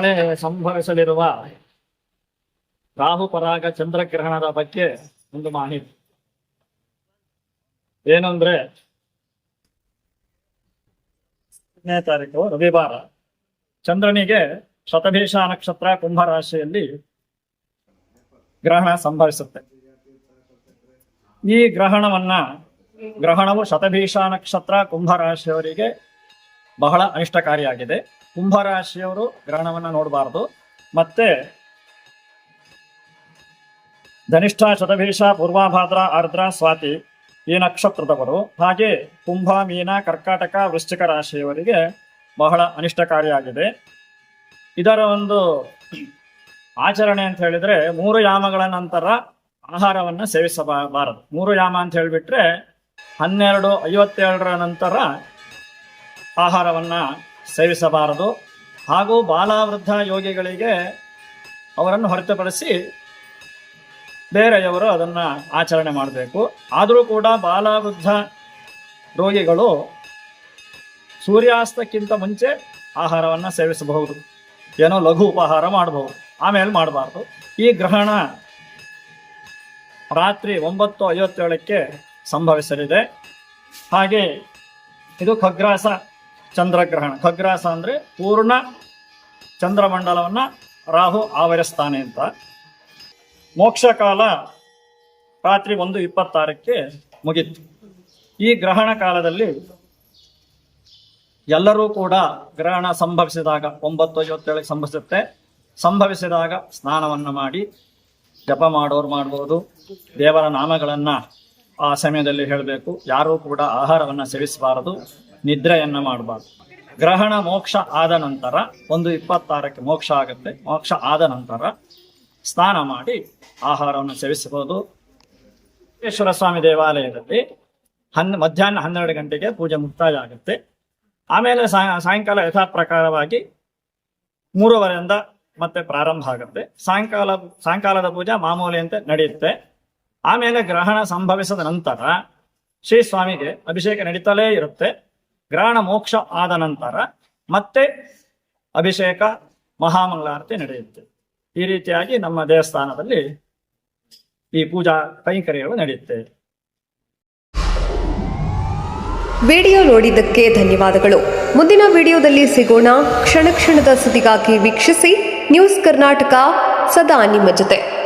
ನಾಳೆ ಸಂಭವಿಸಲಿರುವ ರಾಹು ಪರಾಗ ಚಂದ್ರಗ್ರಹಣದ ಬಗ್ಗೆ ಒಂದು ಮಾಹಿತಿ. ಏನಂದ್ರೆ, ಹತ್ತನೇ ತಾರೀಕು ರವಿವಾರ ಚಂದ್ರನಿಗೆ ಶತಭೀಷ ನಕ್ಷತ್ರ ಕುಂಭರಾಶಿಯಲ್ಲಿ ಗ್ರಹಣ ಸಂಭವಿಸುತ್ತೆ. ಈ ಗ್ರಹಣವನ್ನ, ಗ್ರಹಣವು ಶತಭೀಷ ನಕ್ಷತ್ರ ಕುಂಭರಾಶಿಯವರಿಗೆ ಬಹಳ ಅನಿಷ್ಟಕಾರಿಯಾಗಿದೆ. ಕುಂಭ ಗ್ರಹಣವನ್ನು ನೋಡಬಾರದು. ಮತ್ತೆ ಧನಿಷ್ಠ ಶತಭೀಷ ಪೂರ್ವಾಭಾದ್ರ ಆರ್ದ್ರ, ಸ್ವಾತಿ ಈ ನಕ್ಷತ್ರದವರು. ಹಾಗೆ ಕುಂಭ, ಮೀನ, ಕರ್ಕಾಟಕ, ವೃಶ್ಚಿಕ ರಾಶಿಯವರಿಗೆ ಬಹಳ ಅನಿಷ್ಟಕಾರಿಯಾಗಿದೆ. ಇದರ ಒಂದು ಆಚರಣೆ ಅಂತ ಹೇಳಿದ್ರೆ ಮೂರು ಯಾಮಗಳ ನಂತರ ಆಹಾರವನ್ನು ಸೇವಿಸಬಾರದು. ಮೂರು ಯಾಮ ಅಂತ ಹೇಳಿಬಿಟ್ರೆ ಹನ್ನೆರಡು, ಐವತ್ತೇಳರ ನಂತರ ಆಹಾರವನ್ನ ಸೇವಿಸಬಾರದು. ಹಾಗೂ ಬಾಲಾವೃದ್ಧ ಯೋಗಿಗಳಿಗೆ ಅವರನ್ನು ಹೊರತುಪಡಿಸಿ ಬೇರೆಯವರು ಅದನ್ನು ಆಚರಣೆ ಮಾಡಬೇಕು. ಆದರೂ ಕೂಡ ಬಾಲಾವೃದ್ಧ ರೋಗಿಗಳು ಸೂರ್ಯಾಸ್ತಕ್ಕಿಂತ ಮುಂಚೆ ಆಹಾರವನ್ನು ಸೇವಿಸಬಹುದು. ಏನೋ ಲಘು ಉಪಹಾರ ಮಾಡಬಹುದು. ಆಮೇಲೆ ಮಾಡಬಾರ್ದು. ಈ ಗ್ರಹಣ ರಾತ್ರಿ ಒಂಬತ್ತು ಐವತ್ತೇಳಕ್ಕೆ ಸಂಭವಿಸಲಿದೆ. ಹಾಗೆ ಇದು ಖಗ್ರಾಸ ಚಂದ್ರಗ್ರಹಣ. ಖಗ್ರಾಸ ಅಂದ್ರೆ ಪೂರ್ಣ ಚಂದ್ರಮಂಡಲವನ್ನ ರಾಹು ಆವರಿಸ್ತಾನೆ ಅಂತ. ಮೋಕ್ಷ ಕಾಲ ರಾತ್ರಿ ಒಂದು ಇಪ್ಪತ್ತಾರಕ್ಕೆ ಮುಗಿತು. ಈ ಗ್ರಹಣ ಕಾಲದಲ್ಲಿ ಎಲ್ಲರೂ ಕೂಡ ಗ್ರಹಣ ಸಂಭವಿಸಿದಾಗ ಒಂಬತ್ತು ಐವತ್ತೇಳಿಗೆ ಸಂಭವಿಸುತ್ತೆ. ಸಂಭವಿಸಿದಾಗ ಸ್ನಾನವನ್ನು ಮಾಡಿ ಜಪ ಮಾಡೋರು ಮಾಡ್ಬೋದು. ದೇವರ ನಾಮಗಳನ್ನ ಆ ಸಮಯದಲ್ಲಿ ಹೇಳಬೇಕು. ಯಾರೂ ಕೂಡ ಆಹಾರವನ್ನು ಸೇವಿಸಬಾರದು. ನಿದ್ರೆಯನ್ನ ಮಾಡಬಾರ್ದು. ಗ್ರಹಣ ಮೋಕ್ಷ ಆದ ನಂತರ, ಒಂದು ಇಪ್ಪತ್ತಾರಕ್ಕೆ ಮೋಕ್ಷ ಆಗುತ್ತೆ. ಮೋಕ್ಷ ಆದ ನಂತರ ಸ್ನಾನ ಮಾಡಿ ಆಹಾರವನ್ನು ಸೇವಿಸಬಹುದು. ಈಶ್ವರ ಸ್ವಾಮಿ ದೇವಾಲಯದಲ್ಲಿ ಹನ್, ಮಧ್ಯಾಹ್ನ ಹನ್ನೆರಡು ಗಂಟೆಗೆ ಪೂಜೆ ಮುಕ್ತಾಯ ಆಗುತ್ತೆ. ಆಮೇಲೆ ಸಾಯ- ಸಾಯಂಕಾಲ ಯಥಾ ಪ್ರಕಾರವಾಗಿ ಮೂರುವರೆಯಿಂದ ಮತ್ತೆ ಪ್ರಾರಂಭ ಆಗುತ್ತೆ. ಸಾಯಂಕಾಲ, ಸಾಯಂಕಾಲದ ಪೂಜೆ ಮಾಮೂಲಿಯಂತೆ ನಡೆಯುತ್ತೆ. ಆಮೇಲೆ ಗ್ರಹಣ ಸಂಭವಿಸಿದ ನಂತರ ಶ್ರೀ ಸ್ವಾಮಿಗೆ ಅಭಿಷೇಕ ನಡೀತಲೇ ಇರುತ್ತೆ. ಗ್ರಹಣ ಮೋಕ್ಷ ಆದ ನಂತರ ಮತ್ತೆ ಅಭಿಷೇಕ, ಮಹಾಮಂಗಳಾರತಿ ನಡೆಯುತ್ತೆ. ಈ ರೀತಿಯಾಗಿ ನಮ್ಮ ದೇವಸ್ಥಾನದಲ್ಲಿ ಈ ಪೂಜಾ ಕೈಂಕರ್ಯಗಳು ನಡೆಯುತ್ತೆ. ವಿಡಿಯೋ ನೋಡಿದ್ದಕ್ಕೆ ಧನ್ಯವಾದಗಳು. ಮುಂದಿನ ವಿಡಿಯೋದಲ್ಲಿ ಸಿಗೋಣ. ಕ್ಷಣ ಕ್ಷಣದ ಸುದ್ದಿಗಾಗಿ ವೀಕ್ಷಿಸಿ. ನ್ಯೂಸ್ ಕರ್ನಾಟಕ, ಸದಾ ನಿಮ್ಮ ಜೊತೆ.